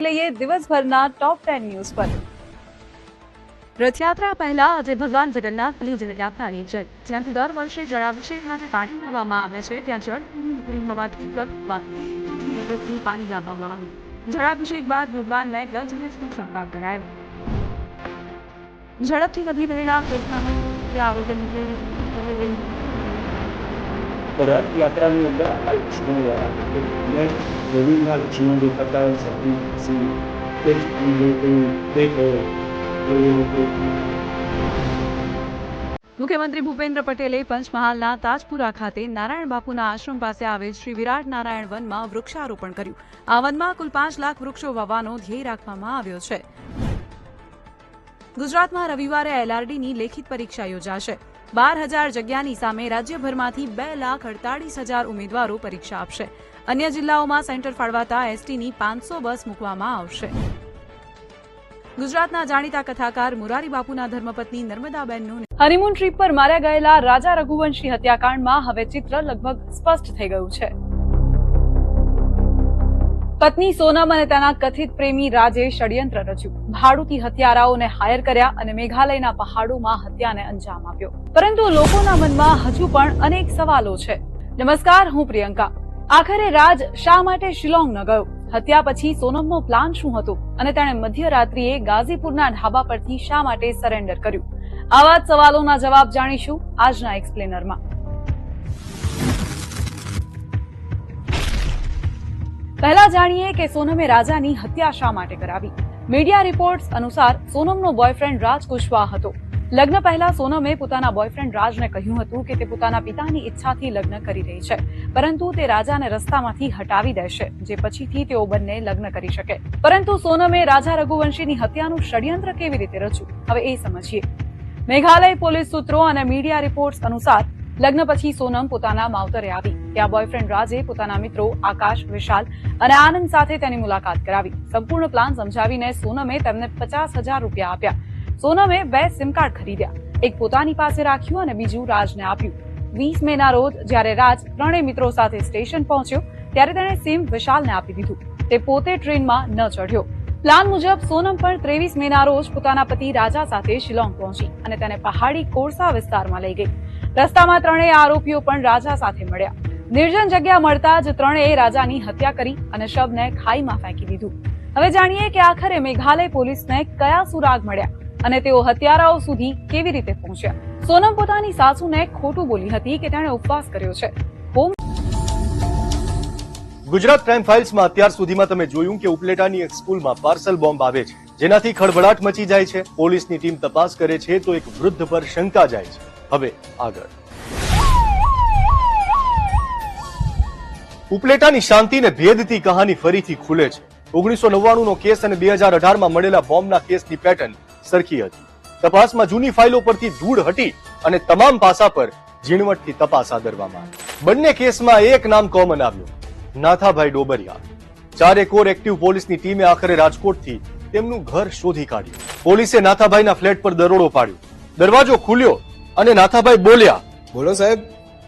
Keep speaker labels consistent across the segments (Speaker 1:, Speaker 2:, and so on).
Speaker 1: લઈએ દિવસભરના top ten news પર રથયાત્રા પહેલા આજે ભગવાન જગન્નાથ બલિ યાત્રાની છે જ્યાંથી દર વર્ષે જળાભિષેક માટે પાણી ભરવામાં આવે છે ત્યાં જળ હોવાથી પ્રતિ પાણી આપવામાં આવ્યું જળાભિષેક બાદ ભગવાનને ગજ અને શંકા કરાયો ઝડપથી નદી વહેલા મુખ્યમંત્રી ભૂપેન્દ્ર પટેલે પંચમહાલના તાજપુરા ખાતે નારાયણ બાપુના આશ્રમ પાસે આવેલ શ્રી વિરાટ નારાયણ વનમાં વૃક્ષારોપણ કર્યું. આ વનમાં કુલ પાંચ લાખ વૃક્ષો વાવવાનો ધ્યેય રાખવામાં આવ્યો છે. ગુજરાતમાં રવિવારે એલઆરડીની લેખિત પરીક્ષા યોજાશે. બાર હજાર જગ્યાની સામે રાજ્યભરમાંથી બે લાખ અડતાળીસ હજાર ઉમેદવારો પરીક્ષા આપશે. અન્ય જિલ્લાઓમાં સેન્ટર ફાળવાતા એસટીની પાંચસો બસ મૂકવામાં આવશે. ગુજરાતના જાણીતા કથાકાર મુરારી બાપુના ધર્મપત્ની નર્મદાબેનનું હનીમૂન ટ્રીપ પર માર્યા ગયેલા રાજા રઘુવંશી હત્યાકાંડમાં હવે ચિત્ર લગભગ સ્પષ્ટ થઈ ગયું છે. પત્ની સોનમ અને તેના કથિત પ્રેમી રાજે ષડયંત્ર રચ્યું. ભાડુતી હત્યારાઓને હાયર કર્યા અને મેઘાલયના પહાડોમાં હત્યાને અંજામ આપ્યો. પરંતુ લોકોના મનમાં હજુ પણ અનેક સવાલો છે. નમસ્કાર, હું પ્રિયંકા. આખરે રાજ શા માટે શિલોંગ ન ગયો? હત્યા પછી સોનમનો પ્લાન શું હતો? અને તેણે મધ્યરાત્રિએ ગાઝીપુરના ઢાબા પરથી શા માટે સરેન્ડર કર્યું? આવા જ સવાલોના જવાબ જાણીશું આજના એક્સપ્લેનરમાં પહેલા જાણીએ કે સોનમે રાજાની હત્યા શા માટે કરાવી. મીડિયા રિપોર્ટ્સ અનુસાર સોનમનો બોયફ્રેન્ડ રાજ કુશવાહ હતો. લગ્ન પહેલા સોનમે પોતાના બોયફ્રેન્ડ રાજને કહ્યું હતું કે તે પોતાના પિતાની ઈચ્છાથી લગ્ન કરી રહી છે, પરંતુ તે રાજાને રસ્તામાંથી હટાવી દેશે, જે પછીથી તેઓ બંને લગ્ન કરી શકે. પરંતુ સોનમે રાજા રઘુવંશીની હત્યાનું ષડયંત્ર કેવી રીતે રચ્યું? હવે એ સમજીએ. મેઘાલય પોલીસ સૂત્રો અને મીડિયા રિપોર્ટ્સ અનુસાર લગ્ન પછી સોનમ પોતાના માવતરે આવી. ત્યાં બોયફ્રેન્ડ રાજે પોતાના મિત્રો આકાશ, વિશાલ અને આનંદ સાથે તેની મુલાકાત કરાવી. સંપૂર્ણ પ્લાન સમજાવીને સોનમે તેમને પચાસ હજાર રૂપિયા આપ્યા. સોનમે બે સિમ કાર્ડ ખરીદ્યા. એક પોતાની પાસે રાખ્યું અને બીજું રાજને આપ્યું. વીસ મેના રોજ જ્યારે રાજ ત્રણેય મિત્રો સાથે સ્ટેશન પહોંચ્યો, ત્યારે તેણે સિમ વિશાલને આપી દીધું. તે પોતે ટ્રેનમાં ન ચઢ્યો. પ્લાન મુજબ સોનમ પણ ત્રેવીસ મેના રોજ પોતાના પતિ રાજા સાથે શિલોંગ પહોંચી અને તેને પહાડી કોરસા વિસ્તારમાં લઈ ગઈ. રસ્તામાં ત્રણેય આરોપીઓ પણ રાજા સાથે મળ્યા. નિર્જન જગ્યા મળતા જ ત્રણેય રાજાની હત્યા કરી અને શબને ખાઈમાં ફેંકી દીધું. હવે જાણીએ કે આખરે મેઘાલય પોલીસને કયા સુરાગ મળ્યા અને તેઓ હત્યારાઓ સુધી કેવી રીતે પહોંચ્યા. સોનમ પોતાની સાસુને ખોટું બોલી હતી કે તેણે ઉપવાસ કર્યો છે.
Speaker 2: ગુજરાત ક્રાઇમ ફાઇલ્સમાં અત્યાર સુધીમાં તમે જોયું કે ઉપલેટાની એક સ્કૂલમાં પાર્સલ બોમ્બ આવે છે. જેનાથી ખળભળાટ મચી જાય છે. પોલીસની ટીમ તપાસ કરે છે તો એક વૃદ્ધ પર શંકા જાય છે. હવે આગળ. ઉપલેટાની શાંતિ ને ભેદથી કહાની ફરીથી ખુલે છે. ઓગણીસો નવ્વાણું નો કેસ અને બે હજાર અઢારમાં મળેલા બોમ્બના કેસની પેટર્ન સરખી હતી. તપાસમાં જૂની ફાઇલો પરથી ધૂળ હટી અને તમામ પાસા પર ઝીણવટથી તપાસ આદરવામાં આવી. બંને કેસમાં એક નામ કોમન આવ્યું. નાથાભાઈ ડોબરિયા. ચારે કોર એક્ટિવ પોલીસની ટીમે આખરે રાજકોટથી તેમનું ઘર શોધી કાઢ્યું. પોલીસે નાથાભાઈના ફ્લેટ પર દરોડો પાડ્યો. દરવાજો ખુલ્યો અને નાથાભાઈ બોલ્યા
Speaker 3: બોલો સાહેબ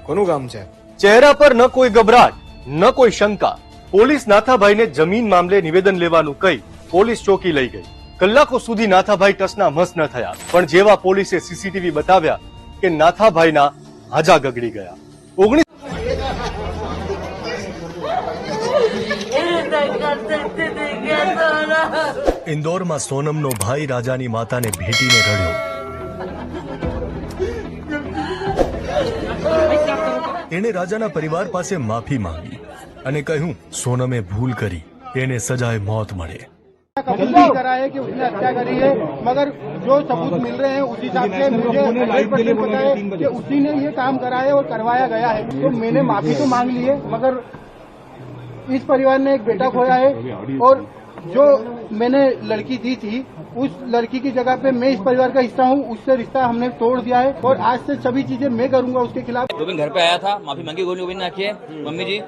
Speaker 3: કોનું કામ છે?
Speaker 2: ચહેરા પર ન કોઈ ગભરાટ ન કોઈ શંકા. પોલીસ નાથાભાઈને જમીન મામલે નિવેદન લેવાનું કહી પોલીસ ચોકી લઈ ગઈ. કલાકો સુધી નાથાભાઈ ટસના મસ ન થયા પણ જેવા પોલીસે સીસીટીવી બતાવ્યા કે નાથાભાઈના હાજા ગગડી ગયા. ઓગણીસ ઇન્દોરમાં સોનમનો ભાઈ રાજાની માતાને ભેટીને રડ્યો. એણે રાજાના પરિવાર પાસે માફી માંગી અને કહ્યું સોનમે ભૂલ કરી એને સજાએ મોત મળે
Speaker 4: कबूल नहीं करा है कि उसने हत्या करी है मगर जो सबूत मिल रहे हैं उस हिसाब से मुझे 100% पता है कि उसी ने ये काम करा है और करवाया गया है तो मैंने माफी तो मांग ली है मगर इस परिवार ने एक बेटा खोया है और जो मैंने लड़की दी थी, उस लड़की की जगह पे मैं इस परिवार का हिस्सा हूँ, उससे रिश्ता हमने तोड़ दिया है और आज से सभी चीज़ें मैं करूँगा उसके खिलाफ।
Speaker 5: गोविंद घर पे आया था, माफ़ी मांगी गोली गोविंद मम्मी जी।